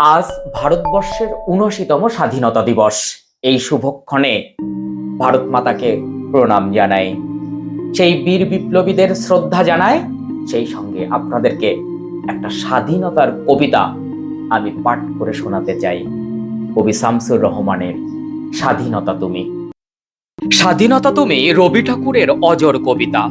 আজ ভারতবর্ষের উনআশিতম স্বাধীনতা দিবস। এই শুভক্ষণে ভারত মাতাকে প্রণাম জানাই। সেই বীর বিপ্লবীদের শ্রদ্ধা জানায় সেই সঙ্গে আপনাদেরকে একটা স্বাধীনতার কবিতা আমি পাঠ করে শোনাতে চাই। কবি শামসুর রহমানের স্বাধীনতা তুমি। স্বাধীনতা তুমি রবি ঠাকুরের অজর কবিতা,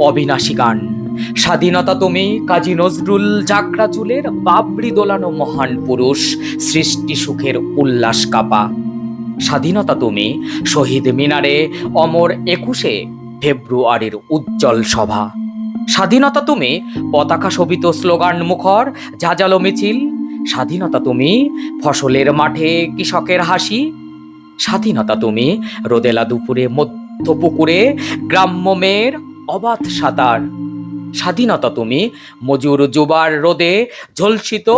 অবিনাশী গান। স্বাধীনতা তুমি, কাজী নজরুল জাকরা চুলের বাবরি দোলানো মহান পুরুষ, সৃষ্টি সুখের উল্লাস কাপা। স্বাধীনতা তুমি, শহীদ মিনারে অমর একুশে ফেব্রুয়ারির উজ্জ্বল সভা। স্বাধীনতা তুমি, পতাকা শোভিত স্লোগান মুখর, ঝাঁঝালো মিছিল। স্বাধীনতা তুমি, ফসলের মাঠে কৃষকের হাসি। স্বাধীনতা তুমি, রোদেলা দুপুরে মধ্য পুকুরে গ্রাম্য মেয়ের অবাধ সাঁতার। স্বাধীনতা তুমি। মজুর যুবার রোদে ঝলসিত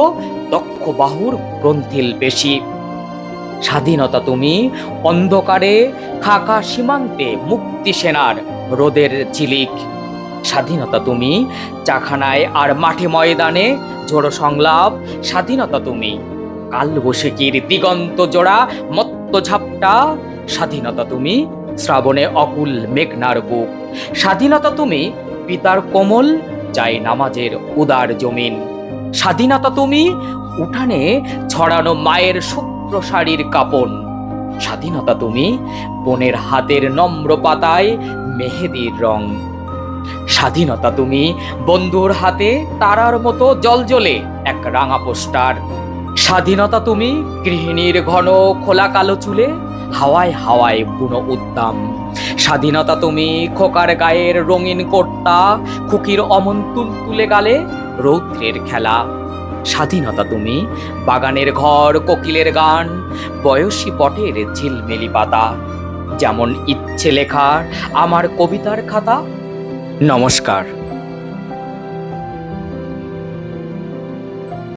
দক্ষ বাহুর গ্রন্থিল বেশি। স্বাধীনতা তুমি অন্ধকারে খাকা সীমান্তে মুক্তি সেনার রোদের চিলিক স্বাধীনতা তুমি চাখানায় আর মাঠে ময়দানে জোড়ো সংলাপ। স্বাধীনতা তুমি কালবৈশাখীর দিগন্ত জোড়া মত্ত ঝাপটা। স্বাধীনতা তুমি শ্রাবণে অকুল মেঘনার বুক। স্বাধীনতা তুমি পিতার কোমল চাই নামাজের উদার জমিন। স্বাধীনতা তুমি, উঠানে ছড়ানো মায়ের শুক্র শাড়ির কাপন। স্বাধীনতা তুমি, বোনের হাতের নম্র পাতায় মেহেদির রং। স্বাধীনতা তুমি, বন্ধুর হাতে তারার মতো জলজলে এক রাঙা পোস্টার। স্বাধীনতা তুমি, গৃহিণীর ঘন খোলা কালো চুলে হাওয়ায় হাওয়ায় বুনো উদ্দাম। স্বাধীনতা তুমি, খোকার গায়ের রঙিন কর্তা, খুকির অমন তুলে গালে, রৌদ্রের খেলা। স্বাধীনতা তুমি, বাগানের ঘর, কোকিলের গান, বয়সী পটের ঝিলমেলি পাতা। যেমন ইচ্ছে লেখার আমার কবিতার খাতা। নমস্কার।